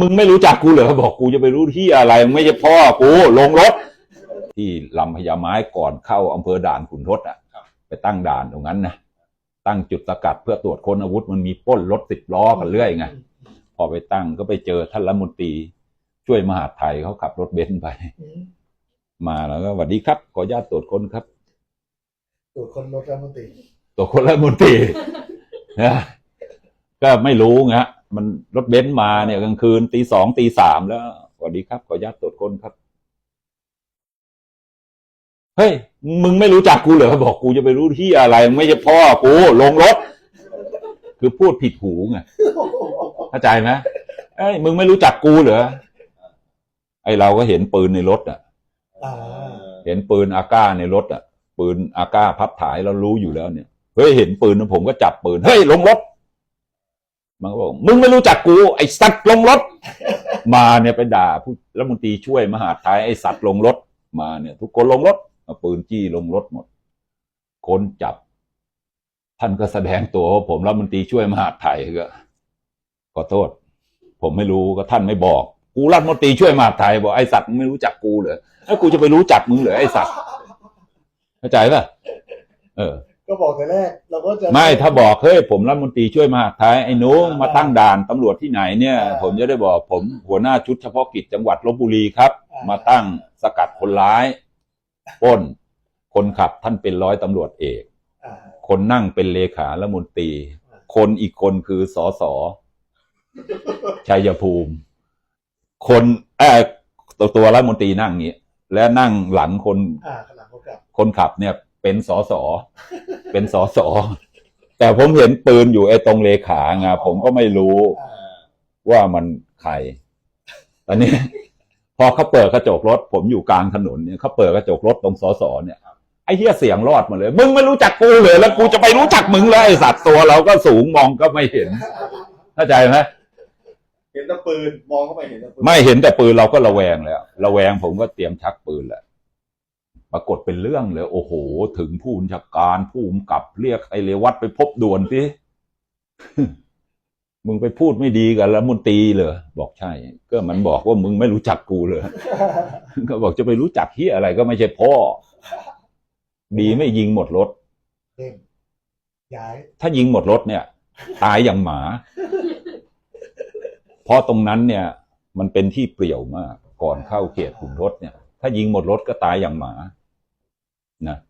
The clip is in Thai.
มึงไม่รู้จักกูเหรอบอกกูจะไปรู้ที่อะไรมึงไม่ใช่พ่อกูลงรถ ที่ลำพญาไม้ก่อนเข้าอำเภอด่านขุนทดอะ ไปตั้งด่านตรงนั้นนะตั้งจุดสกัดเพื่อตรวจค้นอาวุธมันมีปล้นรถสิบล้อกันเรื่อยไงพอไปตั้งก็ไปเจอท่านรัฐมนตรี ช่วยมหาดไทยเขาขับรถเบนซ์ไปอืมมาแล้วก็สวัสดีครับ ขออนุญาตตรวจค้นครับ ตรวจคนรถรัฐมนตรีตรวจค้นรัฐมนตรีนะก็ไม่รู้ไงฮะ มันรถเบนซ์มาเนี่ยกลางคืนตีสองตีสามแล้วสวัสดีครับ ขออนุญาตตรวจค้นครับ เฮ้ย มึงไม่รู้จักกูเหรอบอกกูจะไปรู้ที่อะไรมึงไม่ใช่พ่อกูลงรถ คือพูดผิดหูไงเข้าใจไหมเอ้ยมึงไม่รู้จักกูเหรอไอเราก็เห็นปืนในรถอะอ่าเห็นปืนอาก้าในรถอะ ปืนอาก้าพับถ่ายเรารู้อยู่แล้วเนี่ยเฮ้ยเห็นปืนนะผมก็จับปืนเฮ้ยลงรถ มันก็บอกมึงไม่รู้จักกูไอ้สัตว์ลงรถ มาเนี่ยไปด่าผู้รัฐมนตรีช่วยมหาดไทยไอ้สัตว์ลงรถ มาเนี่ย ทุกคนลงรถเอาปืนจี้ลงรถหมด คนจับ ท่านก็แสดงตัวว่าผมรัฐมนตรีช่วยมหาดไทยก็ขอโทษ ผมไม่รู้ก็ท่านไม่บอก กูรัฐมนตรีช่วยมหาดไทยบอกไอ้สัตว์ไม่รู้จักกูเหรอแล้วกูจะไปรู้จักมึงเหรอไอ้สัตว์เข้าใจป่ะเออ ก็บอกแต่แรก เราก็จะไม่ถ้าบอกเฮ้ยผมรัฐมนตรีช่วยมหาดไทยไอ้หนูมาตั้งด่านตำรวจที่ไหนเนี่ย ผมจะได้บอกผมหัวหน้าชุดเฉพาะกิจจังหวัดลบบุรีครับ มาตั้งสกัดคนร้ายปล้น คนขับท่านเป็นร้อยตำรวจเอกอ่าคนนั่งเป็นเลขารัฐมนตรี คนอีกคนคือสอสอชัยภูมิ คนเออตัวตัวรัฐมนตรีนั่งอย่างนี้และนั่งหลังคนอ่าขนาดเขากลับคนขับเนี่ย เป็นสอสอเป็นสอสอแต่ผมเห็นปืนอยู่ไอ้ตรงเลขาไงผมก็ไม่รู้อ่าว่ามันใครตอนนี้ พอเขาเปิดกระจกรถ ผมอยู่กลางถนนเนี่ยเขาเปิดกระจกรถตรงสอสอเนี่ยไอ้เหี้ยเสียงรอดมาเลย มึงไม่รู้จักกูเลย แล้วกูจะไปรู้จักมึงเลยไอ้สัตว์ตัวเราก็สูงมองก็ไม่เห็นเข้าใจไหมเห็นแต่ปืนมองเข้าไปเห็นแต่ปืนไม่เห็นแต่ปืนเราก็ระแวงแล้วระแวงผมก็เตรียมชักปืนแหละ ปรากฏเป็นเรื่องเลย โอ้โห ถึงผู้บัญชาการผู้กำกับเรียกไอ้เลวัตไปพบด่วนสิมึงไปพูดไม่ดีกับรัฐมนตรีเหรอบอกใช่ ก็มันบอกว่ามึงไม่รู้จักกูเลยก็บอกจะไปรู้จักที่อะไรก็ไม่ใช่พ่อ ดีไม่ยิงหมดรถเล่มย้ายถ้ายิงหมดรถเนี่ย ตายอย่างหมา เพราะตรงนั้นเนี่ย มันเป็นที่เปลี่ยวมาก ก่อนเข้าเขตขุนทดเนี่ย ถ้ายิงหมดรถก็ตายอย่างหมา No.